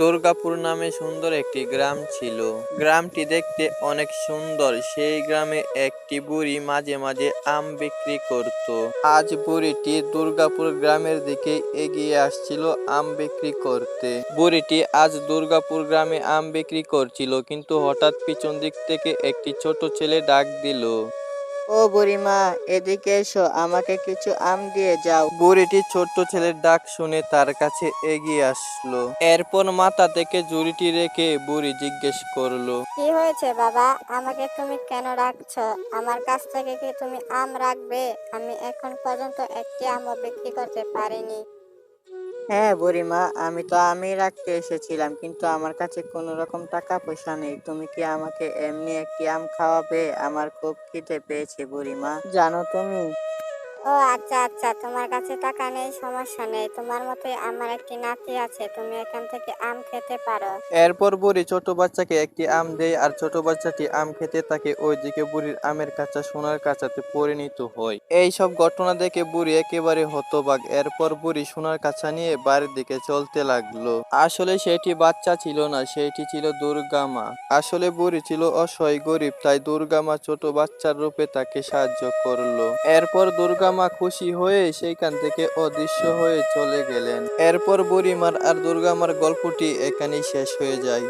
দুর্গাপুর নামে সুন্দর একটি গ্রাম ছিল। গ্রামটি দেখতে অনেক সুন্দর। সেই গ্রামে একটি বুড়ি মাঝে মাঝে আম বিক্রি করত। আজ বুড়িটি দুর্গাপুর গ্রামের দিকে এগিয়ে আসছিল আম বিক্রি করতে। বুড়িটি আজ দুর্গাপুর গ্রামে আম বিক্রি করছিল, কিন্তু হঠাৎ পিছন দিক থেকে একটি ছোট ছেলে ডাক দিল। ও বুড়িমা এদিকে এসো আমাকে কিছু আম দিয়ে যাও। বুড়িটি ছোট্ট ছেলের ডাক শুনে তার কাছে এগিয়ে আসলো। এরপর মাথা থেকে জুড়িটি রেখে বুড়ি জিজ্ঞেস করল কি হয়েছে বাবা? আমাকে তুমি কেন রাখছো? আমার কাছ থেকে কি তুমি আম রাখবে? আমি এখন পর্যন্ত একটি আমও বিক্রি করতে পারিনি। হ্যাঁ বুড়িমা, আমি তো আমি রাখতে এসেছিলাম, কিন্তু আমার কাছে কোনো রকম টাকা পয়সা নেই। তুমি কি আমাকে এমনি একটি আম খাওয়াবে? আমার খুব খিদে পেয়েছে বুড়িমা। জানো তুমি ও আচ্ছা আচ্ছা তোমার কাছে টাকা নেই, সমস্যা নেই। তোমার মতোই আমার একটি নাতি আছে, তুমি এখান থেকে আম খেতে পারো। এরপর বুড়ি ছোট বাচ্চাকে একটি আম দেয়, আর ছোট বাচ্চাটি আম খেতে থাকে ওইদিকে বুড়ির আমের কাঁচা, সোনার কাঁচাতে পরিণত হয়। এই সব ঘটনা দেখে বুড়ি একেবারে হতবাক। এরপর বুড়ি সোনার কাঁচা নিয়ে বাড়ির দিকে চলতে লাগল। আসলে সেটি বাচ্চা ছিল না, সেটি ছিল দুর্গা মা আসলে বুড়ি ছিল অসহায় গরিব, তাই দুর্গা মা ছোট বাচ্চার রূপে তাকে সাহায্য করল। এরপর দুর্গা মা খুশি হয়ে সেইখান থেকে অদৃশ্য হয়ে চলে গেলেন। এরপর বুড়িমার আর দুর্গামার গল্পটি এখানেই শেষ হয়ে যায়।